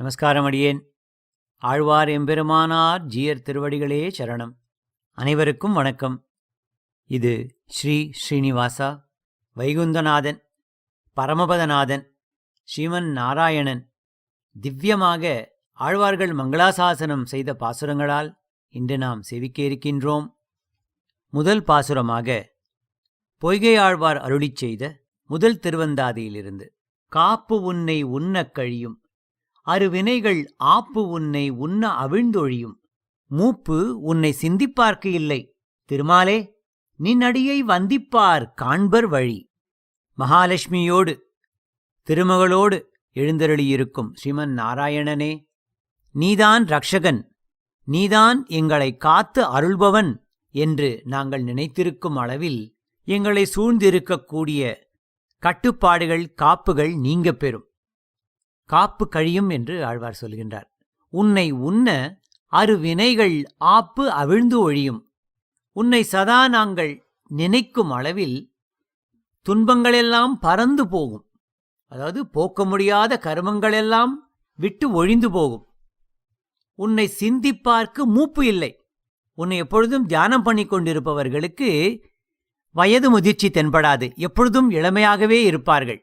நமஸ்காரம் அடியேன். ஆழ்வார் எம்பெருமானார் ஜீயர் திருவடிகளே சரணம். அனைவருக்கும் வணக்கம். இது ஸ்ரீ ஸ்ரீனிவாசா வைகுந்தநாதன் பரமபதநாதன் ஸ்ரீமன் நாராயணன் திவ்யமாக ஆழ்வார்கள் மங்களாசாசனம் செய்த பாசுரங்களால் இன்று நாம் செவிக்க இருக்கின்றோம். முதல் பாசுரமாக பொய்கை ஆழ்வார் அருளிச் செய்த முதல் திருவந்தாதியிலிருந்து காப்பு உன்னை உண்ணக் கழியும் அருவினைகள் ஆப்பு உன்னை உண்ண அவிழ்ந்தொழியும். மூப்பு உன்னை சிந்திப்பார்க்கு இல்லை. திருமாலே நின் அடியை வந்திப்பார் காண்பர் வழி. மகாலட்சுமியோடு திருமகளோடு எழுந்தருளியிருக்கும் ஸ்ரீமன் நாராயணனே நீதான் ரக்ஷகன் நீதான் எங்களை காத்து அருள்பவன் என்று நாங்கள் நினைத்திருக்கும் அளவில் எங்களை சூழ்ந்திருக்கக்கூடிய கட்டுப்பாடுகள் காப்புகள் நீங்கப் பெறும். காப்பு கழியும் என்று ஆழ்வார் சொல்கின்றார். உன்னை உண்ண அருவினைகள் ஆப்பு அவிழ்ந்து ஒழியும். உன்னை சதா நாங்கள் நினைக்கும் அளவில் துன்பங்களெல்லாம் பறந்து போகும். அதாவது போக்க முடியாத கர்மங்களெல்லாம் விட்டு ஒழிந்து போகும். உன்னை சிந்திப்பார்க்கு மூப்பு இல்லை. உன்னை எப்பொழுதும் தியானம் பண்ணி கொண்டிருப்பவர்களுக்கு வயது முதிர்ச்சி தென்படாது. எப்பொழுதும் இளமையாகவே இருப்பார்கள்.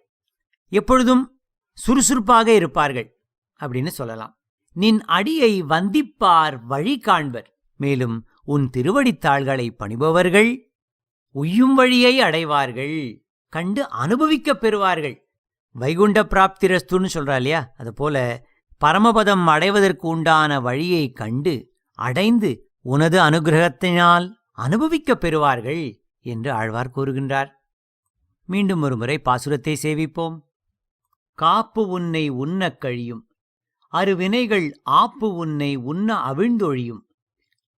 எப்பொழுதும் சுறுசுறுப்பாக இருப்பார்கள் அப்படின்னு சொல்லலாம். நின் அடியை வந்திப்பார் வழி காண்பர் மேலும் உன் திருவடித்தாள்களை பணிபவர்கள் உய்யும் வழியை அடைவார்கள். கண்டு அனுபவிக்கப் பெறுவார்கள். வைகுண்ட பிராப்திரஸ்துன்னு சொல்றா இல்லையா? அதுபோல பரமபதம் அடைவதற்கு உண்டான வழியை கண்டு அடைந்து உனது அனுகிரகத்தினால் அனுபவிக்கப் பெறுவார்கள் என்று ஆழ்வார் கூறுகின்றார். மீண்டும் ஒருமுறை பாசுரத்தை சேவிப்போம். காப்பு உன்னை உண்ணக் கழியும். அருவினைகள் ஆப்பு உன்னை உண்ண அவிழ்ந்தொழியும்.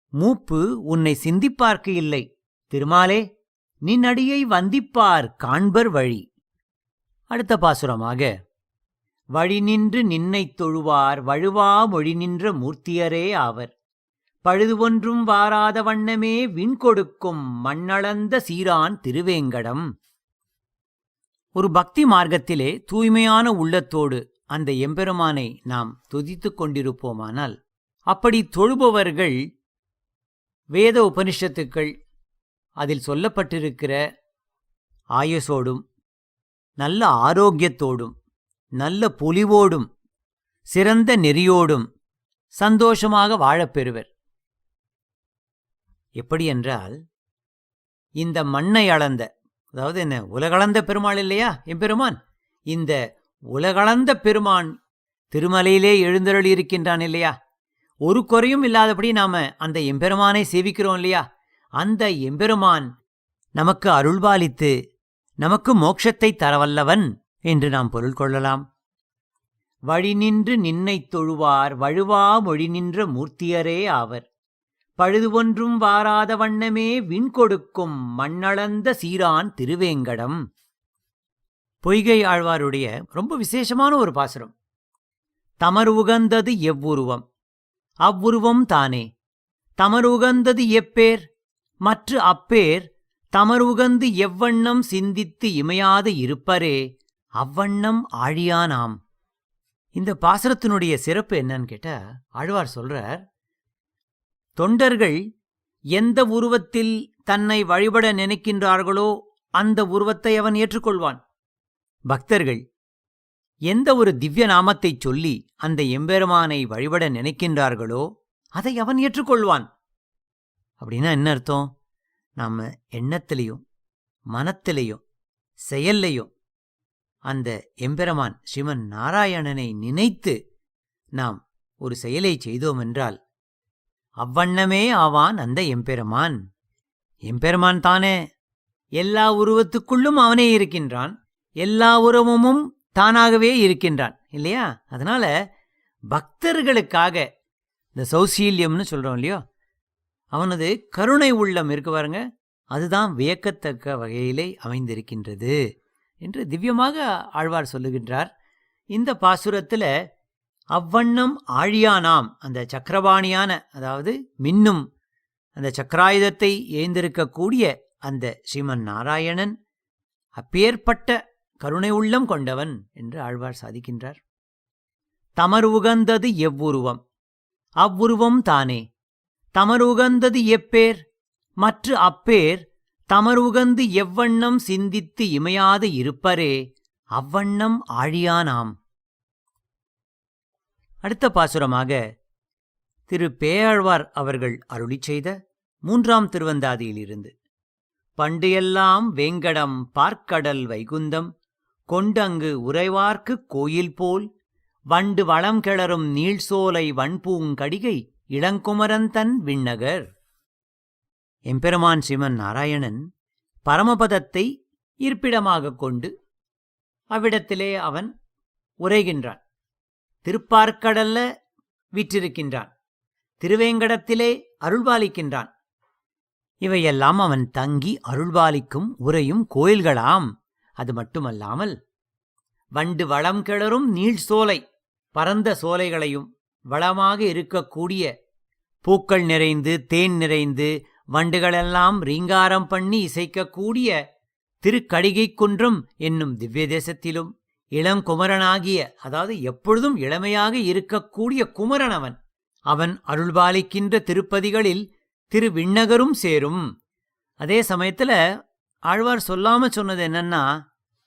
மூப்பு உன்னை சிந்திப்பார்க்கு இல்லை. திருமாலே நின் அடியை வந்திப்பார் காண்பர் வழி. அடுத்த பாசுரமாக வழி நின்று நின்னைத் தொழுவார் வழுவா மொழி நின்ற மூர்த்தியரே ஆவர். பழுது ஒன்றும் வாராத வண்ணமே விண் கொடுக்கும் மண்ணளந்த சீரான் திருவேங்கடம். ஒரு பக்தி மார்க்கத்திலே தூய்மையான உள்ளத்தோடு அந்த எம்பெருமானை நாம் துதித்துக் கொண்டிருப்போமானால் அப்படி தொழுபவர்கள் வேத உபனிஷத்துக்கள் அதில் சொல்லப்பட்டிருக்கிற ஆயுசோடும் நல்ல ஆரோக்கியத்தோடும் நல்ல பொலிவோடும் சிறந்த நெறியோடும் சந்தோஷமாக வாழப் பெறுவர். எப்படி என்றால் இந்த மண்ணை அளந்த அதாவது என்ன உலகளந்த பெருமாள் இல்லையா? எம்பெருமான். இந்த உலகளந்த பெருமான் திருமலையிலே எழுந்தருளி இருக்கின்றான் இல்லையா? ஒரு குறையும் இல்லாதபடி நாம அந்த எம்பெருமானை சேவிக்கிறோம் இல்லையா? அந்த எம்பெருமான் நமக்கு அருள்பாலித்து நமக்கு மோட்சத்தை தரவல்லவன் என்று நாம் பொருள் கொள்ளலாம். வழி நின்று நின்னைத் தொழுவார் வழுவா மொழி நின்ற மூர்த்தியரே ஆவர். பழுது ஒன்றும் வாராத வண்ணமே விண்கொடுக்கும் மண்ணளந்த சீரான் திருவேங்கடம். பொய்கை ஆழ்வாருடைய ரொம்ப விசேஷமான ஒரு பாசுரம். தமர் உகந்தது எவ்வுருவம்? அவ்வுருவம் தானே. தமர் உகந்தது எப்பேர்? மற்ற அப்பேர் தமர் உகந்து எவ்வண்ணம் சிந்தித்து இமையாது இருப்பரே அவ்வண்ணம் ஆழியானாம். இந்த பாசுரத்தினுடைய சிறப்பு என்னன்னு கேட்ட ஆழ்வார் சொல்றார் தொண்டர்கள் எந்த உருவத்தில் தன்னை வழிபட நினைக்கின்றார்களோ அந்த உருவத்தை அவன் ஏற்றுக்கொள்வான். பக்தர்கள் எந்த ஒரு திவ்ய நாமத்தைச் சொல்லி அந்த எம்பெருமானை வழிபட நினைக்கின்றார்களோ அதை அவன் ஏற்றுக்கொள்வான். அப்படின்னா என்ன அர்த்தம்? நாம் எண்ணத்திலையும் மனத்திலையும் செயல்லையும் அந்த எம்பெருமான் ஸ்ரீமன் நாராயணனை நினைத்து நாம் ஒரு செயலை செய்தோம் என்றால் அவ்வண்ணமே ஆவான் அந்த எம்பெருமான். எம்பெருமான் தானே? எல்லா உருவத்துக்குள்ளும் அவனே இருக்கின்றான். எல்லா உருவமும் தானாகவே இருக்கின்றான் இல்லையா? அதனால பக்தர்களுக்காக இந்த சௌசீல்யம்னு சொல்றோம் இல்லையோ அவனது கருணை உள்ளம் இருக்கு பாருங்க அதுதான் வியக்கத்தக்க வகையிலே அமைந்திருக்கின்றது என்று திவ்யமாக ஆழ்வார் சொல்லுகின்றார். இந்த பாசுரத்தில் அவ்வண்ணம் ஆழியானாம். அந்த சக்கரபாணியான அதாவது மின்னும் அந்த சக்கராயுதத்தை ஏந்திருக்கக்கூடிய அந்த ஸ்ரீமன் நாராயணன் அப்பேற்பட்ட கருணை உள்ளம் கொண்டவன் என்று ஆழ்வார் சாதிக்கின்றார். தமர் உகந்தது எவ்வுருவம்? அவ்வுருவம் தானே. தமர் உகந்தது எப்பேர்? மற்ற அப்பேர் தமர் உகந்து எவ்வண்ணம் சிந்தித்து இமையாது இருப்பரே அவ்வண்ணம் ஆழியானாம். அடுத்த பாசுரமாக திரு பேயாழ்வார் அவர்கள் அருளிச் செய்த மூன்றாம் திருவந்தாதியிலிருந்து. பண்டையெல்லாம் வேங்கடம் பார்க்கடல் வைகுந்தம் கொண்டங்கு உறைவார்க்குக் கோயில் போல் வண்டு வளம் கிளறும் நீள்சோலை வன்பூங்கடிகை இளங்குமரந்தன் விண்ணகர். எம்பெருமான் சிவன் நாராயணன் பரமபதத்தை இருப்பிடமாகக் கொண்டு அவ்விடத்திலே அவன் உரைகின்றான். திருப்பார்க்கடல்ல விற்றிருக்கின்றான். திருவேங்கடத்திலே அருள்பாலிக்கின்றான். இவையெல்லாம் அவன் தங்கி அருள்பாலிக்கும் உரையும் கோயில்களாம். அது மட்டுமல்லாமல் வண்டு வளம் கிளறும் நீள் சோலை பரந்த சோலைகளையும் வளமாக இருக்கக்கூடிய பூக்கள் நிறைந்து தேன் நிறைந்து வண்டுகளெல்லாம் ரீங்காரம் பண்ணி இசைக்கக்கூடிய திருக்கடிகைக் குன்றம் என்னும் திவ்ய தேசத்திலும் இளங்குமரனாகிய அதாவது எப்பொழுதும் இளமையாக இருக்கக்கூடிய குமரன் அவன் அவன் அருள்பாலிக்கின்ற திருப்பதிகளில் திருவிண்ணகரும் சேரும். அதே சமயத்துல ஆழ்வார் சொல்லாம சொன்னது என்னன்னா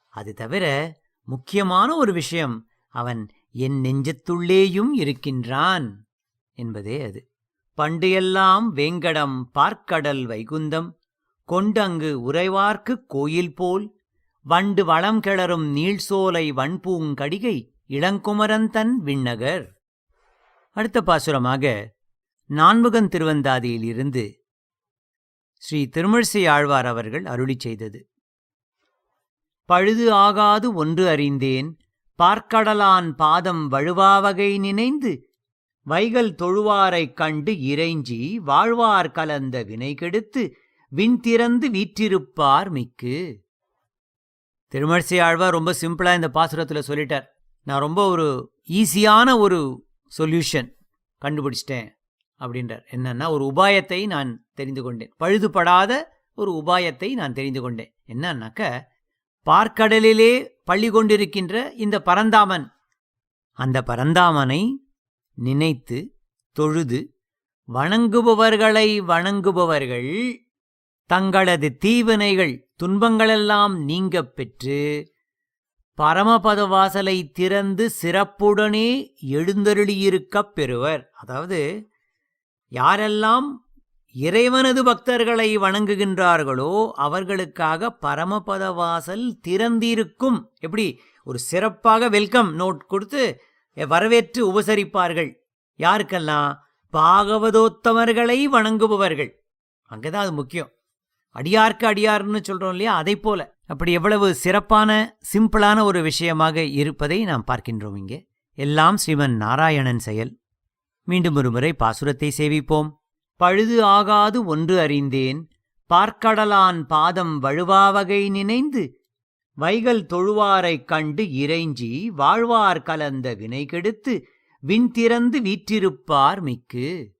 அது தவிர முக்கியமான ஒரு விஷயம் அவன் என் நெஞ்சத்துள்ளேயும் இருக்கின்றான் என்பதே அது. பண்டையெல்லாம் வேங்கடம் பார்க்கடல் வைகுந்தம் கொண்டங்கு உறைவார்க்குக் கோயில் போல் வண்டு வளம் கிளறும் நீள்சோலை வன்பூங்கடிகை இளங்குமரந்தன் விண்ணகர். அடுத்த பாசுரமாக நான்முகன் திருவந்தாதியிலிருந்து ஸ்ரீ திருமிழிசை ஆழ்வார் அவர்கள் அருளிச் செய்தது. பழுது ஆகாது ஒன்று அறிந்தேன் பார்க்கடலான் பாதம் வழுவாவகை நினைந்து வைகல் தொழுவாரைக் கண்டு இறைஞ்சி வாழ்வார் கலந்த வினை கெடுத்து விண் திறந்து வீற்றிருப்பார் மிக்கு. திருமழிசை ஆழ்வார் ரொம்ப சிம்பிளாக இந்த பாசுரத்தில் சொல்லிட்டார். நான் ரொம்ப ஒரு ஈஸியான ஒரு சொல்யூஷன் கண்டுபிடிச்சிட்டேன் அப்படின்றார். என்னன்னா ஒரு உபாயத்தை நான் தெரிந்து கொண்டேன். பழுதுபடாத ஒரு உபாயத்தை நான் தெரிந்து கொண்டேன். என்னன்னாக்க பார்க்கடலிலே பள்ளி கொண்டிருக்கின்ற இந்த பரந்தாமன் அந்த பரந்தாமனை நினைத்து தொழுது வணங்குபவர்களை வணங்குபவர்கள் தங்களது தீவினைகள் துன்பங்களெல்லாம் நீங்கப் பெற்று பரமபத வாசலை திறந்து சிறப்புடனே எழுந்தருளியிருக்கப் பெறுவர். அதாவது யாரெல்லாம் இறைவனது பக்தர்களை வணங்குகின்றார்களோ அவர்களுக்காக பரமபத வாசல் திறந்திருக்கும். எப்படி? ஒரு சிறப்பாக வெல்கம் நோட் கொடுத்து வரவேற்று உபசரிப்பார்கள். யாருக்கெல்லாம்? பாகவதோத்தமர்களை வணங்குபவர்கள். அங்கதான் அது முக்கியம். அடியார்க்கு அடியார்னு சொல்றோம் இல்லையா? அதை போல அப்படி எவ்வளவு சிறப்பான சிம்பிளான ஒரு விஷயமாக இருப்பதை நாம் பார்க்கின்றோம் இங்கே. எல்லாம் ஸ்ரீமன் நாராயணன் செயல். மீண்டும் ஒருமுறை பாசுரத்தை சேவிப்போம். பழுது ஆகாது ஒன்று அறிந்தேன். பார்க்கடலான் பாதம் வழுவாவகை நினைந்து வைகல் தொழுவாரைக் கண்டு இறைஞ்சி வாழ்வார் கலந்த வினை கெடுத்து விண் திறந்து வீற்றிருப்பார் மிக்கு.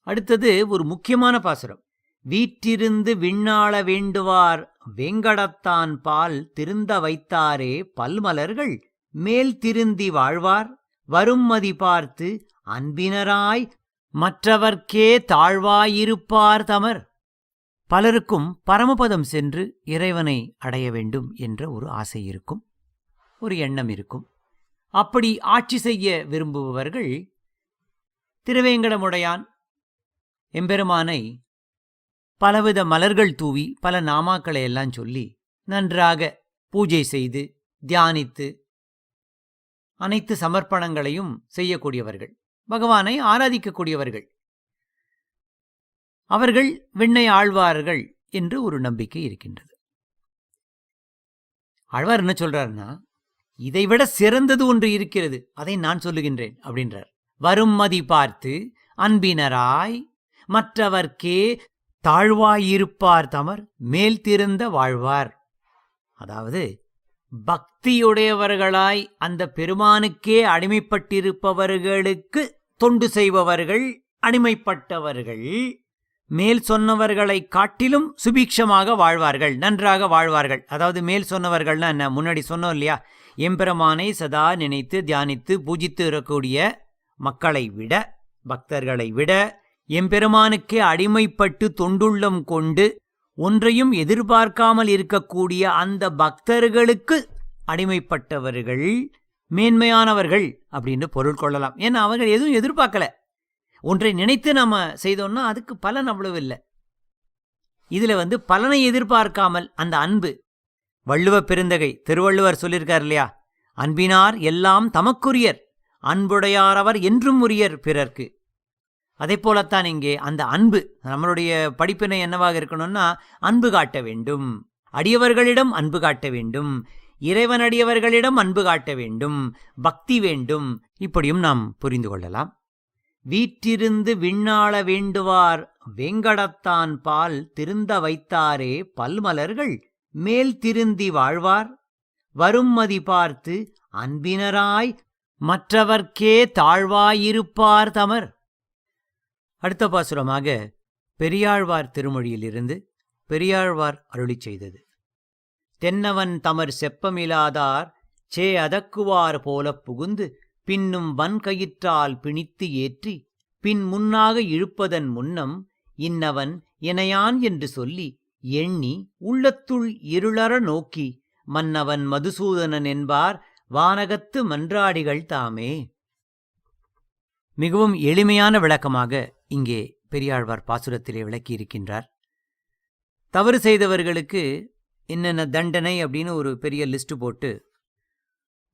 அடுத்தது ஒரு முக்கியமான பாசுரம். வீற்றிருந்து விண்ணாள வேண்டுவார் வெங்கடத்தான் பால் திருந்த வைத்தாரே பல்மலர்கள் மேல் திருந்தி வாழ்வார். வரும் மதி பார்த்து அன்பினராய் மற்றவர்க்கே தாழ்வாயிருப்பார் தமர். பலருக்கும் பரமபதம் சென்று இறைவனை அடைய வேண்டும் என்ற ஒரு ஆசை இருக்கும் ஒரு எண்ணம் இருக்கும். அப்படி ஆட்சி செய்ய விரும்புபவர்கள் திருவேங்கடமுடையான் எம்பெருமானை பலவித மலர்கள் தூவி பல நாமாக்களை எல்லாம் சொல்லி நன்றாக பூஜை செய்து தியானித்து அனைத்து சமர்ப்பணங்களையும் செய்யக்கூடியவர்கள். பகவானை ஆராதிக்கக்கூடியவர்கள். அவர்கள் விண்ணை ஆழ்வார்கள் என்று ஒரு நம்பிக்கை இருக்கின்றது. ஆழ்வார் என்ன சொல்றாருன்னா இதைவிட சிறந்தது ஒன்று இருக்கிறது. அதை நான் சொல்லுகின்றேன் அப்படின்றார். வரும் மதி பார்த்து அன்பினராய் மற்றவர்க்கே தாழ்வாயிருப்பார் தமர் மேல் திருந்த வாழ்வார். அதாவது பக்தியுடையவர்களாய் அந்த பெருமானுக்கே அடிமைப்பட்டிருப்பவர்களுக்கு தொண்டு செய்பவர்கள் அடிமைப்பட்டவர்கள் மேல் சொன்னவர்களை காட்டிலும் சுபீட்சமாக வாழ்வார்கள் நன்றாக வாழ்வார்கள். அதாவது மேல் சொன்னவர்கள்னா என்ன? முன்னாடி சொன்னோம் இல்லையா? எம்பெருமானை சதா நினைத்து தியானித்து பூஜித்து இருக்கக்கூடிய மக்களை விட பக்தர்களை விட எம்பெருமானுக்கே அடிமைப்பட்டு தொண்டுள்ளம் கொண்டு ஒன்றையும் எதிர்பார்க்காமல் இருக்கக்கூடிய அந்த பக்தர்களுக்கு அடிமைப்பட்டவர்கள் மேன்மையானவர்கள் அப்படின்னு பொருள் கொள்ளலாம். ஏன்னா அவர்கள் எதுவும் எதிர்பார்க்கல. ஒன்றை நினைத்து நாம செய்தோம்னா அதுக்கு பலன் அவ்வளவு இல்லை இதுல வந்து பலனை எதிர்பார்க்காமல் அந்த அன்பு. வள்ளுவ பெருந்தகை திருவள்ளுவர் சொல்லியிருக்கார் இல்லையா? அன்பினார் எல்லாம் தமக்குரியர் அன்புடையாரவர் என்றும் உரியர் பிறர்க்கு. அதே போலத்தான் இங்கே அந்த அன்பு நம்மளுடைய படிப்பினை என்னவாக இருக்கணும்னா அன்பு காட்ட வேண்டும். அடியவர்களிடம் அன்பு காட்ட வேண்டும். இறைவனடியவர்களிடம் அன்பு காட்ட வேண்டும். பக்தி வேண்டும். இப்படியும் நாம் புரிந்து கொள்ளலாம். வீற்றிருந்து விண்ணாள வேண்டுவார் வேங்கடத்தான் பால் திருந்த வைத்தாரே பல்மலர்கள் மேல் திருந்தி வாழ்வார். வரும்மதி பார்த்து அன்பினராய் மற்றவர்க்கே தாழ்வாயிருப்பார் தமர். அடுத்த பாசுரமாக பெரியாழ்வார் திருமொழியிலிருந்து பெரியாழ்வார் அருளிச் செய்தது. தென்னவன் தமர் செப்பமிலாதார் சே அதக்குவார் போலப் புகுந்து பின்னும் வன்கயிற்றால் பிணித்து ஏற்றி பின் முன்னாக இழுப்பதன் முன்னம் இன்னவன் இணையான் என்று சொல்லி எண்ணி உள்ளத்துள் இருளற நோக்கி மன்னவன் மதுசூதனன் என்பார் வானகத்து மன்றாடிகள் தாமே. மிகவும் எளிமையான விளக்கமாக இங்கே பெரியாழ்வார் பாசுரத்திலே விளக்கியிருக்கின்றார். தவறு செய்தவர்களுக்கு என்னென்ன தண்டனை அப்படின்னு ஒரு பெரிய லிஸ்ட் போட்டு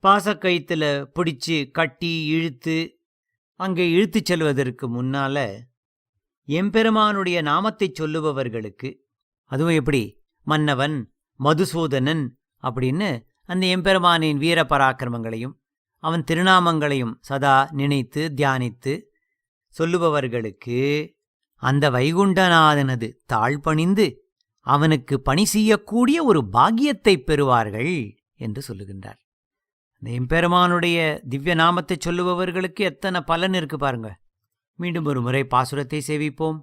பாசக்கயித்துல பிடிச்சு கட்டி இழுத்து அங்கே இழுத்துச் செல்வதற்கு முன்னால எம்பெருமானுடைய நாமத்தைச் சொல்லுபவர்களுக்கு அதுவும் எப்படி? மன்னவன் மதுசூதனன் அப்படின்னு அந்த எம்பெருமானின் வீர பராக்கிரமங்களையும் அவன் திருநாமங்களையும் சதா நினைத்து தியானித்து சொல்லுபவர்களுக்கு அந்த வைகுண்டநாதனது தாழ்பணிந்து அவனுக்கு பணி செய்யக்கூடிய ஒரு பாக்கியத்தைப் பெறுவார்கள் என்று சொல்லுகின்றார். இந்த எம்பெருமானுடைய திவ்ய நாமத்தைச் சொல்லுபவர்களுக்கு எத்தனை பலன் இருக்கு பாருங்க. மீண்டும் ஒரு முறை பாசுரத்தை சேவிப்போம்.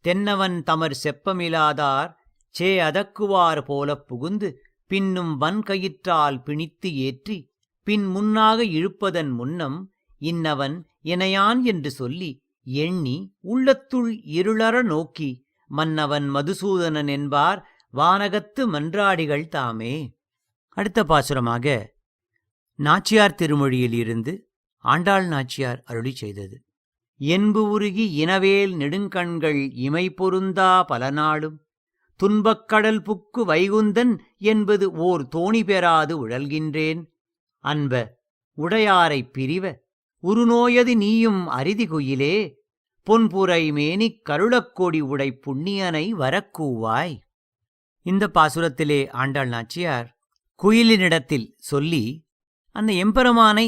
தென்னவன் தமர் செப்பமிலாதார் சே அதக்குவார் போலப் புகுந்து பின்னும் வன்கயிற்றால் பிணித்து ஏற்றி பின் முன்னாக இழுப்பதன் முன்னம் இன்னவன் இணையான் என்று சொல்லி எண்ணி உள்ளத்துள் இருளற நோக்கி மன்னவன் மதுசூதனன் என்பார் வானகத்து மன்றாடிகள் தாமே. அடுத்த பாசுரமாக நாச்சியார் திருமொழியில் இருந்து ஆண்டாள் நாச்சியார் அருளி செய்தது. என்பு உருகி இனவேல் நெடுங்கண்கள் இமை பொருந்தா பல நாளும் துன்பக்கடல் புக்கு வைகுந்தன் என்பது ஓர் தோணி பெறாது உழல்கின்றேன். அன்ப உடையாரைப் பிரிவ உருநோயது நீயும் அரிதி குயிலே பொன்புரை மேனிக் கருளக்கொடி உடை புண்ணியனை வரக்கூவாய். இந்த பாசுரத்திலே ஆண்டாள் நாச்சியார் குயிலினிடத்தில் சொல்லி அந்த எம்பெருமானை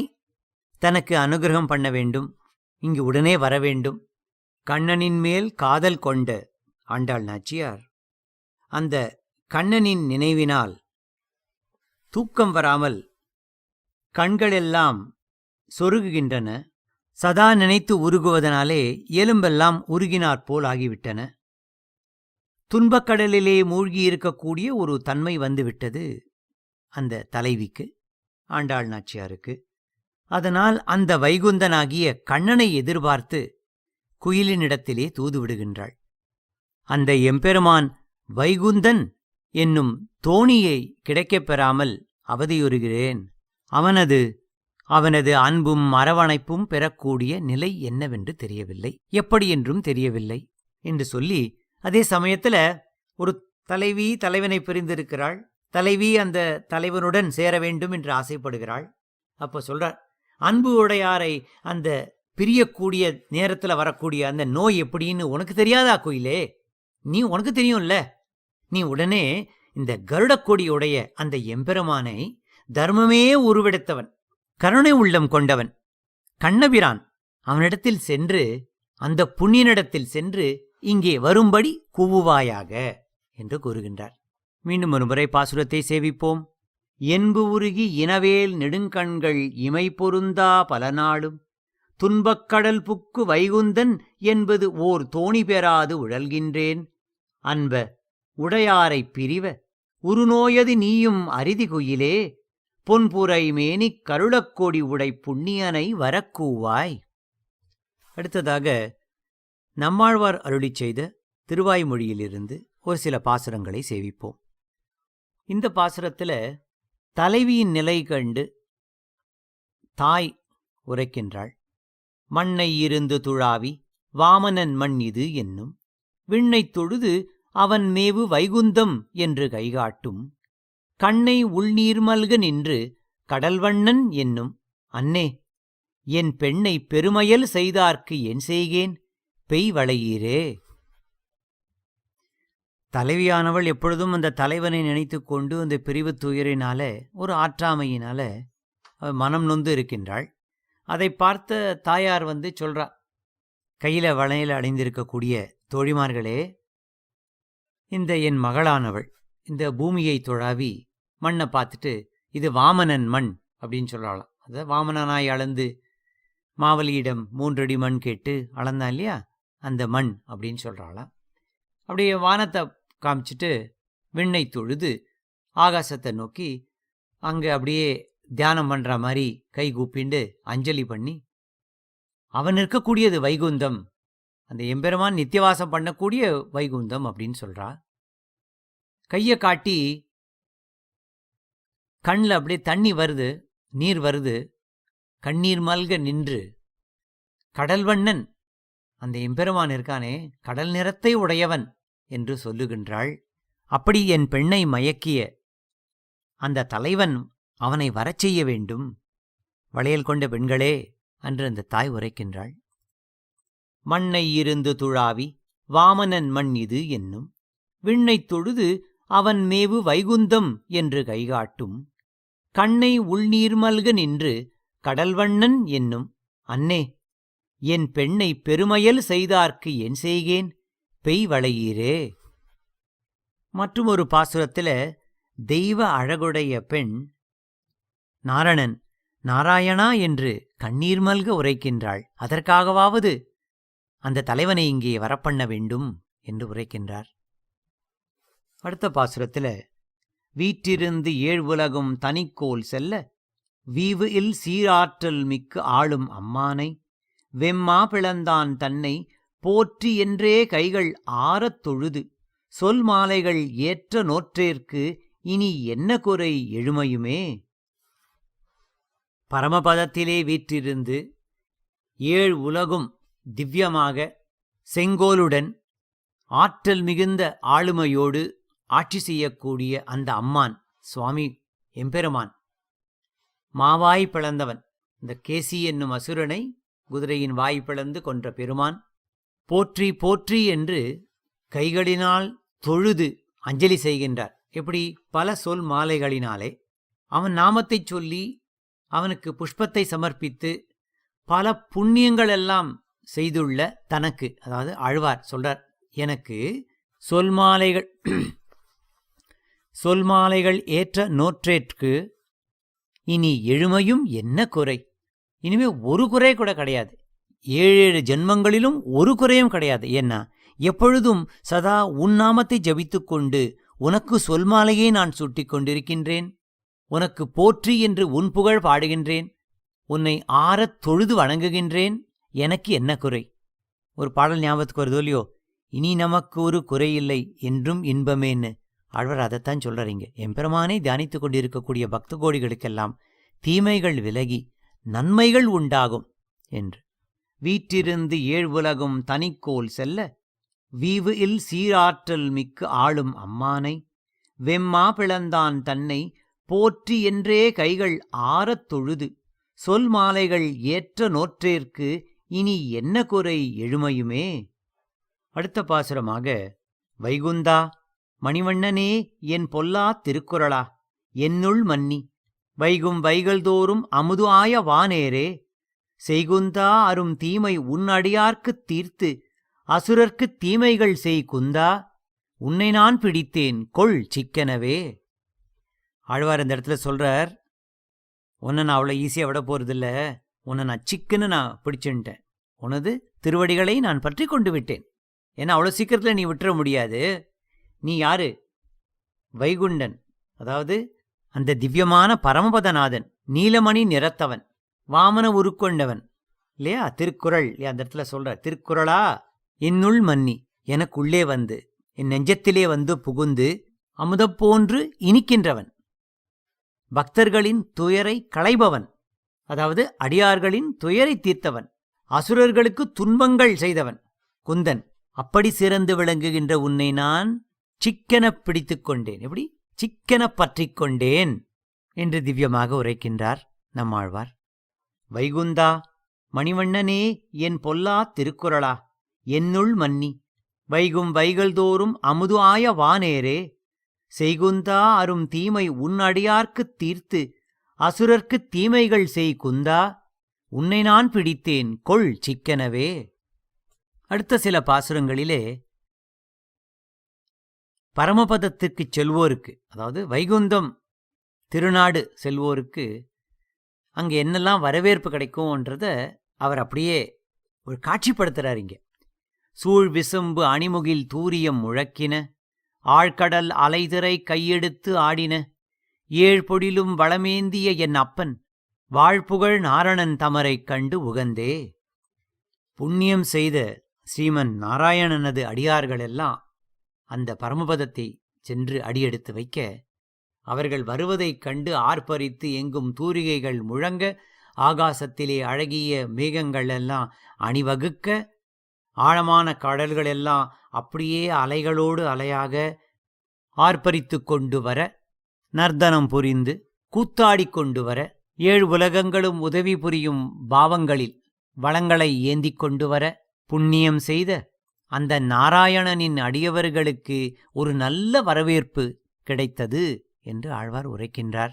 தனக்கு அனுகிரகம் பண்ண வேண்டும் இங்கு உடனே வர வேண்டும் கண்ணனின் மேல் காதல் கொண்ட ஆண்டாள் நாச்சியார். அந்த கண்ணனின் நினைவினால் தூக்கம் வராமல் கண்களெல்லாம் சொருகுகின்றன. சதா நினைத்து உருகுவதனாலே எலும்பெல்லாம் உருகினாற்போல் ஆகிவிட்டன. துன்பக்கடலிலே மூழ்கியிருக்கக்கூடிய ஒரு தன்மை வந்துவிட்டது அந்த தலைவிக்கு ஆண்டாள் நாச்சியாருக்கு. அதனால் அந்த வைகுந்தனாகிய கண்ணனை எதிர்பார்த்து குயிலினிடத்திலே தூதுவிடுகின்றாள். அந்த எம்பெருமான் வைகுந்தன் என்னும் தோணியை கிடைக்கப் பெறாமல் அவதியுறுகிறேன். அவனது அவனது அன்பும் அரவணைப்பும் பெறக்கூடிய நிலை என்னவென்று தெரியவில்லை. எப்படி என்றும் தெரியவில்லை என்று சொல்லி அதே சமயத்துல ஒரு தலைவி தலைவனை பிரிந்திருக்கிறாள். தலைவி அந்த தலைவனுடன் சேர வேண்டும் என்று ஆசைப்படுகிறாள். அப்போ சொல்றார் அன்பு உடையாரை அந்த பிரியக்கூடிய நேரத்துல வரக்கூடிய அந்த நோய் எப்படின்னு உனக்கு தெரியாதா கோயிலே? நீ உனக்கு தெரியும்ல. நீ உடனே இந்த கருடக்கொடியுடைய அந்த எம்பெருமானை தர்மமே உருவெடுத்தவன். கருணை உள்ளம் கொண்டவன். கண்ணபிரான் அவனிடத்தில் சென்று அந்த புண்ணியனிடத்தில் சென்று இங்கே வரும்படி கூவுவாயாக என்று கூறுகின்றார். மீண்டும் ஒரு முறை பாசுரத்தை சேவிப்போம். என்பு உருகி இனவேல் நெடுங்கண்கள் இமை பொருந்தா பல நாளும் துன்பக்கடல் புக்கு வைகுந்தன் என்பது ஓர் தோணி பெறாது உழல்கின்றேன். அன்ப உடையாரைப் பிரிவ உருநோயது நீயும் அரிதி குயிலே. பொன்புரை மேனிக் கருளக்கொடி உடை புண்ணியனை வரக்கூவாய். அடுத்ததாக நம்மாழ்வார் அருளிச் செய்த திருவாய்மொழியிலிருந்து ஒரு சில பாசுரங்களை சேவிப்போம். இந்த பாசுரத்தில் தலைவியின் நிலை கண்டு தாய் உரைக்கின்றாள். மண்ணை இருந்து துழாவி வாமனன் மண் இது என்னும் விண்ணைத் தொழுது அவன் மேவு வைகுந்தம் என்று கைகாட்டும் கண்ணை உள்நீர் மல்க நின்று கடல்வண்ணன் என்னும் அன்னே என் பெண்ணை பெருமையல் செய்தார்க்கு என் செய்கேன்? பெய் வளையீரே. தலைவியானவள் எப்பொழுதும் அந்த தலைவனை நினைத்துக் கொண்டு அந்த பிரிவு துயரினால ஒரு ஆற்றாமையினால மனம் நொந்து இருக்கின்றாள். அதை பார்த்த தாயார் வந்து சொல்றா கையில வளையல் அடைந்திருக்கக்கூடிய தோழிமார்களே இந்த என் மகளானவள் இந்த பூமியை தொழாவி மண்ணை பார்த்துட்டு இது வாமனன் மண் அப்படின்னு சொல்லலாம் அதை வாமனனாய் அளந்து மாவலியிடம் மூன்றடி மண் கேட்டு அளந்தான் இல்லையா? அந்த மண் அப்படின்னு சொல்கிறாளாம் அப்படியே வானத்தை காமிச்சிட்டு விண்ணை தொழுது ஆகாசத்தை நோக்கி அங்கே அப்படியே தியானம் பண்ணுற மாதிரி கை கூப்பிண்டு அஞ்சலி பண்ணி அவன் இருக்கக்கூடியது வைகுந்தம். அந்த எம்பெருமான் நித்தியவாசம் பண்ணக்கூடிய வைகுந்தம் அப்படின்னு சொல்கிறா கையை காட்டி கண்ணில் அப்படியே தண்ணி வருது நீர் வருது. கண்ணீர் மல்க நின்று. கடல்வண்ணன் அந்த எம்பெருமான் இருக்கானே கடல் நிறத்தை உடையவன் என்று சொல்லுகின்றாள். அப்படி என் பெண்ணை மயக்கிய அந்த தலைவன் அவனை வரச் செய்ய வேண்டும். வளையல் கொண்ட பெண்களே என்று அந்த தாய் உரைக்கின்றாள். மண்ணை இருந்து துழாவி வாமனன் மண் இது என்னும். விண்ணைத் தொழுது அவன் மேவு வைகுந்தம் என்று கைகாட்டும். கண்ணை உள்நீர் மல்க நின்று கடல்வண்ணன் என்னும் அன்னே என் பெண்ணை பெருமையல் செய்தார்க்கு என் செய்கேன் பெய் வளையீரே மற்றும் ஒரு பாசுரத்தில் தெய்வ அழகுடைய பெண் நாரணன் நாராயணா என்று கண்ணீர் மல்க உரைக்கின்றாள். அதற்காகவாவது அந்த தலைவனை இங்கே வரப்பண்ண வேண்டும் என்று உரைக்கின்றார். அடுத்த பாசுரத்தில் வீற்றிருந்து ஏழ் உலகும் தனிக்கோல் செல்ல வீவு இல் சீராற்றல் மிக்கு ஆளும் அம்மானை வெம்மா பிளந்தான் தன்னை போற்றி என்றே கைகள் ஆறத் தொழுது சொல் மாலைகள் ஏற்ற நோற்றேற்கு இனி என்ன குறை எழுமையுமே? பரமபதத்திலே வீற்றிருந்து ஏழ் உலகும் திவ்யமாக செங்கோலுடன் ஆற்றல் மிகுந்த ஆளுமையோடு ஆட்சி செய்யக்கூடிய அந்த அம்மான் சுவாமி எம்பெருமான். மாவாய் பிளந்தவன். இந்த கேசி என்னும் அசுரனை குதிரையின் வாய் பிளந்து கொன்ற பெருமான் போற்றி போற்றி என்று கைகளினால் தொழுது அஞ்சலி செய்கின்றார். எப்படி? பல சொல் மாலைகளினாலே. அவன் நாமத்தைச் சொல்லி அவனுக்கு புஷ்பத்தை சமர்ப்பித்து பல புண்ணியங்கள் எல்லாம் செய்துள்ள தனக்கு அதாவது ஆழ்வார் சொல்றார். எனக்கு சொல் மாலைகள் சொல்மாலைகள் ஏற்ற நோற்றேற்கு இனி எழுமையும் என்ன குறை? இனிமே ஒரு குறை கூட கிடையாது. ஏழு ஏழு ஜென்மங்களிலும் ஒரு குறையும் கிடையாது. ஏன்னா எப்பொழுதும் சதா உன் நாமத்தை உனக்கு சொல்மாலையே நான் சுட்டிக் கொண்டிருக்கின்றேன். உனக்கு போற்றி என்று உன் புகழ் பாடுகின்றேன். உன்னை ஆறத் தொழுது வணங்குகின்றேன். எனக்கு என்ன குறை? ஒரு பாடல் ஞாபகத்துக்கு வருதோ இல்லையோ இனி நமக்கு ஒரு குறையில்லை என்றும் இன்பமேன்னு. ஆழ்வர் அதைத்தான் சொல்றீங்க எம்பெருமானை தியானித்துக் கொண்டிருக்கக்கூடிய பக்த கோடிகளுக்கெல்லாம் தீமைகள் விலகி நன்மைகள் உண்டாகும் என்று. வீற்றிருந்து ஏழ் உலகும் தனிக்கோல் செல்ல வீவு இல் சீராற்றல் மிக்கு ஆளும் அம்மானை வெம்மா பிளந்தான் தன்னை போற்றி என்றே கைகள் ஆறத் தொழுது சொல் மாலைகள் ஏற்ற நோற்றேற்கு இனி என்ன குறை எழுமையுமே? அடுத்த பாசுரமாக வைகுந்தா மணிவண்ணனே என் பொல்லா திருக்குறளா? என்னுள் மன்னி. வைகும் வைகள்தோறும் அமுது ஆய வானேரே. செய்குந்தா அரும் தீமை உன் அடியார்க்குத் தீர்த்து அசுரர்க்குத் தீமைகள் செய் குந்தா. உன்னை நான் பிடித்தேன் கொள் சிக்கனவே. ஆழ்வார் இந்த இடத்துல சொல்றார் உன்னை நான் அவ்வளோ ஈஸியாக விட போறதில்ல. உன்னை நான் சிக்கன்னு நான் பிடிச்சுன்ட்டேன். உனது திருவடிகளை நான் பற்றி கொண்டு விட்டேன். ஏன்னா அவ்வளோ சீக்கிரத்தில் நீ விட்டுற முடியாது. நீ யாரு? வைகுண்டன். அதாவது அந்த திவ்யமான பரமபதநாதன் நீலமணி நிறத்தவன் வாமன உருக்கொண்டவன் இல்லையா? திருக்குறள். இல்லையா? அந்த இடத்துல சொல்ற திருக்குறளா? என்னுள் மன்னி எனக்குள்ளே வந்து என் நெஞ்சத்திலே வந்து புகுந்து அமுதப் போன்று இனிக்கின்றவன். பக்தர்களின் துயரை களைபவன். அதாவது அடியார்களின் துயரை தீர்த்தவன். அசுரர்களுக்கு துன்பங்கள் செய்தவன். குந்தன் அப்படி சிறந்து விளங்குகின்ற உன்னை நான் சிக்கெனப் பிடித்து கொண்டேன். எப்படி? சிக்கெனப் பற்றிக்கொண்டேன் என்று திவ்யமாக உரைக்கின்றார் நம்மாழ்வார் வைகுந்தா மணிவண்ணனே என் பொல்லா திருக்குறளா? என்னுள் மன்னி வைகும் வைகல்தோறும் அமுது ஆய வானேரே? செய்குந்தா அரும் தீமை உன் அடியார்க்குத் தீர்த்து அசுரர்க்குத் தீமைகள் செய் குந்தா? உன்னை நான் பிடித்தேன் கொள் சிக்கனவே. அடுத்த சில பாசுரங்களிலே பரமபதத்துக்கு செல்வோருக்கு அதாவது வைகுந்தம் திருநாடு செல்வோருக்கு அங்கே என்னெல்லாம் வரவேற்பு கிடைக்கும்ன்றத அவர் அப்படியே ஒரு காட்சிப்படுத்துகிறார் இங்கே. சூழ் விசும்பு அணிமுகில் தூரியம் முழக்கின ஆழ்கடல் அலைதிரை கையெடுத்து ஆடின ஏழ்பொடிலும் வளமேந்திய என் அப்பன் வாழ்புகழ் நாரணன் தமரைக் கண்டு உகந்தே. புண்ணியம் செய்த ஸ்ரீமன் நாராயணனது அடியார்களெல்லாம் அந்த பரமபதத்தை சென்று அடியெடுத்து வைக்க அவர்கள் வருவதைக் கண்டு ஆர்ப்பரித்து எங்கும் தூரிகைகள் முழங்க ஆகாசத்திலே அழகிய மேகங்கள் எல்லாம் அணிவகுக்க ஆழமான கடல்கள் எல்லாம் அப்படியே அலைகளோடு அலையாக ஆர்ப்பரித்து கொண்டு வர நர்த்தனம் புரிந்து கூத்தாடி கொண்டு வர ஏழு உலகங்களும் உதவி புரியும் பாவங்களில் வளங்களை ஏந்திக் கொண்டு வர புண்ணியம் செய்த அந்த நாராயணனின் அடியவர்களுக்கு ஒரு நல்ல வரவேற்பு கிடைத்தது என்று ஆழ்வார் உரைக்கின்றார்.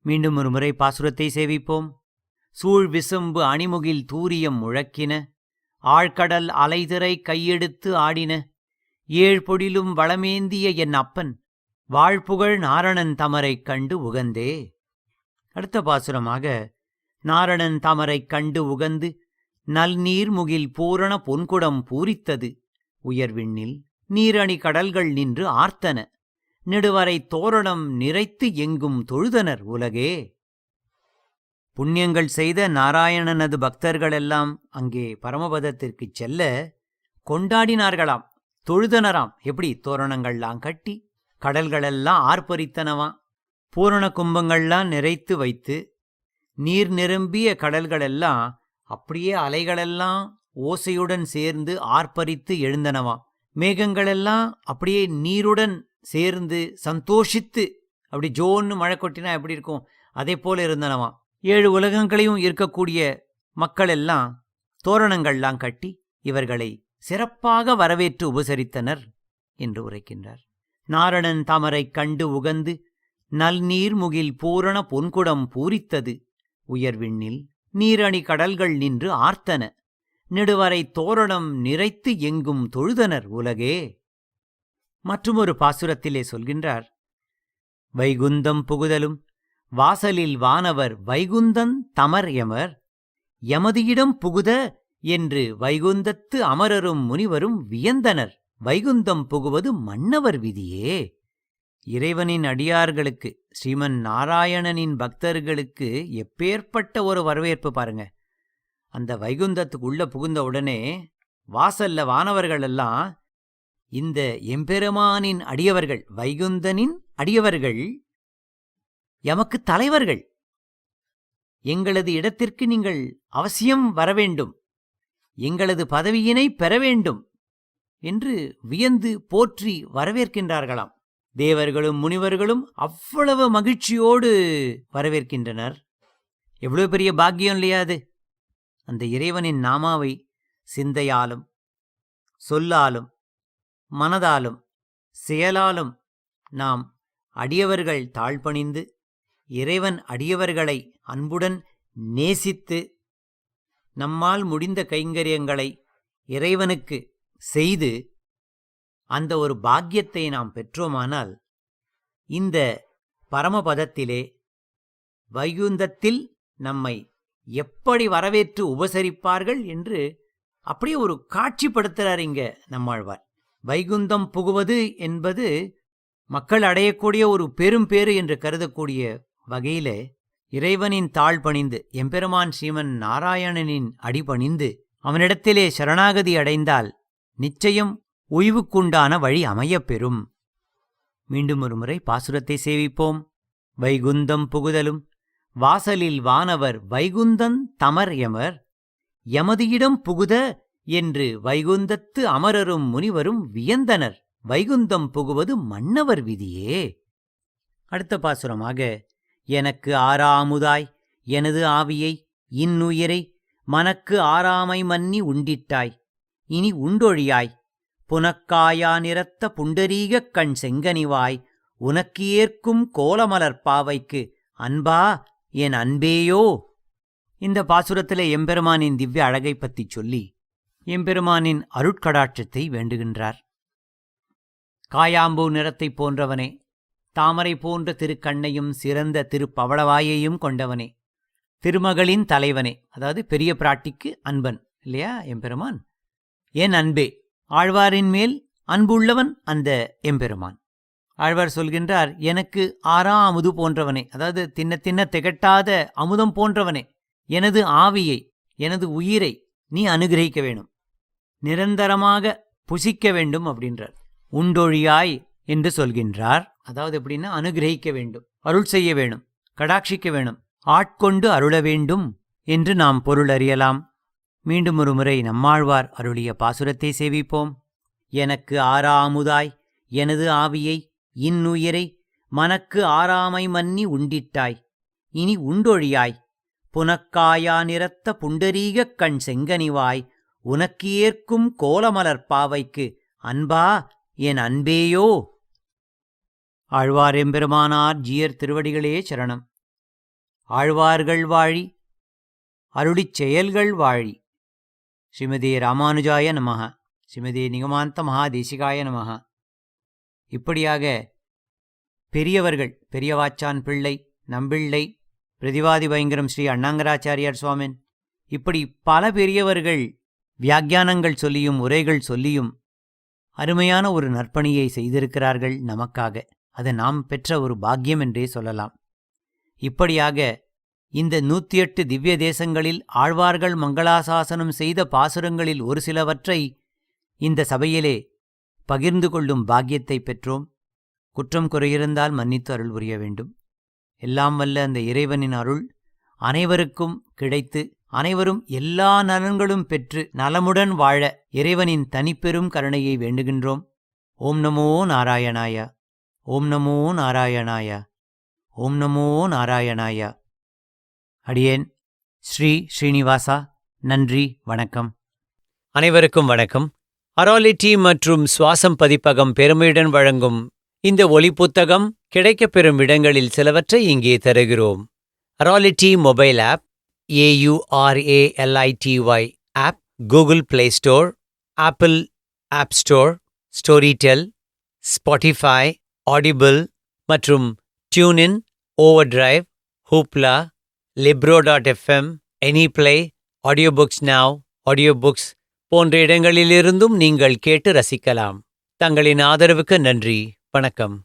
மீண்டும் ஒரு முறை பாசுரத்தை சேவிப்போம். சூழ் விசும்பு அணிமுகில் தூரியம் முழக்கின. ஆழ்கடல் அலைதிரை கையெடுத்து ஆடின. ஏழ்பொடிலும் வளமேந்திய என் அப்பன். வாழ்புகழ் நாரணன் தமரைக் கண்டு உகந்தே. அடுத்த பாசுரமாக நாரணன் தமரைக் கண்டு உகந்து நல்நீர்முகில் பூரண பொன்குடம் பூரித்தது. உயர்விண்ணில் நீரணி கடல்கள் நின்று ஆர்த்தன. நெடுவரை தோரணம் நிறைத்து எங்கும் தொழுதனர் உலகே. புண்ணியங்கள் செய்த நாராயணனது பக்தர்களெல்லாம் அங்கே பரமபதத்திற்குச் செல்ல கொண்டாடினார்களாம். தொழுதனராம். எப்படி தோரணங்கள்லாம் கட்டி கடல்களெல்லாம் ஆர்ப்பரித்தனவாம் பூரண கும்பங்கள்லாம் நிறைத்து வைத்து நீர் நிரம்பிய கடல்களெல்லாம் அப்படியே அலைகளெல்லாம் ஓசையுடன் சேர்ந்து ஆர்ப்பரித்து எழுந்தனவாம் மேகங்களெல்லாம் அப்படியே நீருடன் சேர்ந்து சந்தோஷித்து அப்படி ஜோன்னு மழை கொட்டினா எப்படி இருக்கும்? அதே போல இருந்தனவாம் ஏழு உலகங்களையும் இருக்கக்கூடிய மக்கள் எல்லாம் தோரணங்கள்லாம் கட்டி இவர்களை சிறப்பாக வரவேற்று உபசரித்தனர் என்று உரைக்கின்றார். நாரணன் தமரைக் கண்டு உகந்து நல்நீர்முகில் பூரண பொன்குடம் பூரித்தது. உயர்விண்ணில் நீரணி கடல்கள் நின்று ஆர்த்தன. நெடுவரை தோரணம் நிறைத்து எங்கும் தொழுதனர் உலகே. மற்றுமொரு பாசுரத்திலே சொல்கின்றார் வைகுந்தம் புகுதலும் வாசலில் வானவர் வைகுந்தன் தமர் எமர். எமது இடம் புகுத என்று வைகுந்தத்து அமரரும் முனிவரும் வியந்தனர். வைகுந்தம் புகுவது மன்னவர் விதியே. இறைவனின் அடியார்களுக்கு ஸ்ரீமன் நாராயணனின் பக்தர்களுக்கு எப்பேற்பட்ட ஒரு வரவேற்பு பாருங்க. அந்த வைகுந்தத்துக்கு உள்ள புகுந்த உடனே வாசல்ல வானவர்களெல்லாம் இந்த எம்பெருமானின் அடியவர்கள் வைகுந்தனின் அடியவர்கள் எமக்கு தலைவர்கள். எங்களது இடத்திற்கு நீங்கள் அவசியம் வரவேண்டும் எங்களது பதவியினை பெற வேண்டும் என்று வியந்து போற்றி வரவேற்கின்றார்களாம். தேவர்களும் முனிவர்களும் அவ்வளவு மகிழ்ச்சியோடு வரவேற்கின்றனர். எவ்வளவு பெரிய பாக்கியம் இல்லையா அது? அந்த இறைவனின் நாமாவை சிந்தையாலும் சொல்லாலும் மனதாலும் செயலாலும் நாம் அடியவர்கள் தாழ்பணிந்து இறைவன் அடியவர்களை அன்புடன் நேசித்து நம்மால் முடிந்த கைங்கரியங்களை இறைவனுக்கு செய்து அந்த ஒரு பாக்கியத்தை நாம் பெற்றோமானால் இந்த பரமபதத்திலே வைகுந்தத்தில் நம்மை எப்படி வரவேற்று உபசரிப்பார்கள் என்று அப்படியே ஒரு காட்சிப்படுத்துகிறார் இங்க நம்மாழ்வார். வைகுந்தம் புகுவது என்பது மக்கள் அடையக்கூடிய ஒரு பெரும் பேறு என்று கருதக்கூடிய வகையிலே இறைவனின் தாழ் பணிந்து எம்பெருமான் ஸ்ரீமன் நாராயணனின் அடிபணிந்து அவனிடத்திலே சரணாகதி அடைந்தால் நிச்சயம் உய்வுக்குண்டான வழி அமையப் பெறும் மீண்டும் ஒருமுறை பாசுரத்தை சேவிப்போம். வைகுந்தம் புகுதலும். வாசலில் வானவர் வைகுந்தன் தமர் எமர். எமது இடம் புகுத என்று வைகுந்தத்து அமரரும் முனிவரும் வியந்தனர். வைகுந்தம் புகுவது மன்னவர் விதியே. அடுத்த பாசுரமாக எனக்கு ஆறாமுதாய் எனது ஆவியை இன்னுயிரை மனக்கு ஆறாமை மன்னி உண்டிட்டாய். இனி உண்டொழியாய். புனக்காயா நிறத்த புண்டரீகக் கண் செங்கனிவாய் உனக்கு ஏற்கும் கோலமலர் பாவைக்கு அன்பா என் அன்பேயோ? இந்த பாசுரத்தில் எம்பெருமானின் திவ்ய அழகைப் பற்றிச் சொல்லி எம்பெருமானின் அருட்கடாட்சத்தை வேண்டுகின்றார். காயாம்பூ நிறத்தைப் போன்றவனே தாமரை போன்ற திருக்கண்ணையும் சிறந்த திருப்பவளவாயையும் கொண்டவனே திருமகளின் தலைவனே அதாவது பெரிய பிராட்டிக்கு அன்பன் இல்லையா எம்பெருமான்? என் அன்பே ஆழ்வாரின் மேல் அன்புள்ளவன் அந்த எம்பெருமான். ஆழ்வார் சொல்கின்றார் எனக்கு ஆறா அமுது போன்றவனே அதாவது தின்ன தின்ன திகட்டாத அமுதம் போன்றவனே எனது ஆவியை எனது உயிரை நீ அனுகிரகிக்க வேணும் நிரந்தரமாக புசிக்க வேண்டும் அப்படின்றார். உண்டொழியாய் என்று சொல்கின்றார். அதாவது எப்படின்னா அனுகிரகிக்க வேண்டும் அருள் செய்ய வேணும் கடாட்சிக்க வேணும் ஆட்கொண்டு அருள வேண்டும் என்று நாம் பொருள் அறியலாம். மீண்டும் ஒரு முறை நம்மாழ்வார் அருளிய பாசுரத்தை சேவிப்போம். எனக்கு ஆறாமுதாய் எனது ஆவியை இன்னுயிரை மனக்கு ஆறாமை மன்னி உண்டிட்டாய். இனி உண்டொழியாய் புனக்காயா நிறத்த புண்டரீகக் கண் செங்கனிவாய். உனக்கு ஏற்கும் கோலமலர் பாவைக்கு அன்பா என் அன்பேயோ. ஆழ்வார் எம்பெருமானார் திருவடிகளே சரணம். ஆழ்வார்கள் வாழி அருளிச் செயல்கள் வாழி. ஸ்ரீமதி ராமானுஜாய நமக ஸ்ரீமதி நிகமாந்த மகாதேசிகாய நமக இப்படியாக பெரியவர்கள் பெரியவாச்சான் பிள்ளை நம்பிள்ளை பிரதிவாதி பயங்கரம் ஸ்ரீ அண்ணாங்கராச்சாரியார் சுவாமின் இப்படி பல பெரியவர்கள் வியாக்கியானங்கள் சொல்லியும் உரைகள் சொல்லியும் அருமையான ஒரு நற்பணியை செய்திருக்கிறார்கள் நமக்காக. அது நாம் பெற்ற ஒரு பாக்கியம் என்றே சொல்லலாம். இப்படியாக இந்த நூத்தி எட்டு திவ்ய தேசங்களில் ஆழ்வார்கள் மங்களாசாசனம் செய்த பாசுரங்களில் ஒரு சிலவற்றை இந்த சபையிலே பகிர்ந்து கொள்ளும் பாக்கியத்தை பெற்றோம். குற்றம் குறையிருந்தால் மன்னித்து அருள் புரிய வேண்டும். எல்லாம் வல்ல அந்த இறைவனின் அருள் அனைவருக்கும் கிடைத்து அனைவரும் எல்லா நலன்களும் பெற்று நலமுடன் வாழ இறைவனின் தனிப்பெரும் கருணையை வேண்டுகின்றோம். ஓம் நமோ நாராயணாய. ஓம் நமோ நாராயணாய. ஓம் நமோ நாராயணாயா. அடியேன். ஸ்ரீ ஸ்ரீனிவாசா நன்றி வணக்கம். அனைவருக்கும் வணக்கம். அராலிட்டி மற்றும் சுவாசம் பதிப்பகம் பெருமையுடன் வழங்கும் இந்த ஒலி புத்தகம் கிடைக்கப்பெறும் இடங்களில் சிலவற்றை இங்கே தருகிறோம். அராலிட்டி mobile app AURALITY app Google play store apple app store Storytel Spotify audible மற்றும் டியூனின் over drive ஹூப்லா லிப்ரோ dot FM any audio books நாவ் ஆடியோ புக்ஸ் போன்ற இடங்களிலிருந்தும் நீங்கள் கேட்டு ரசிக்கலாம். தங்களின் ஆதரவுக்கு நன்றி வணக்கம்.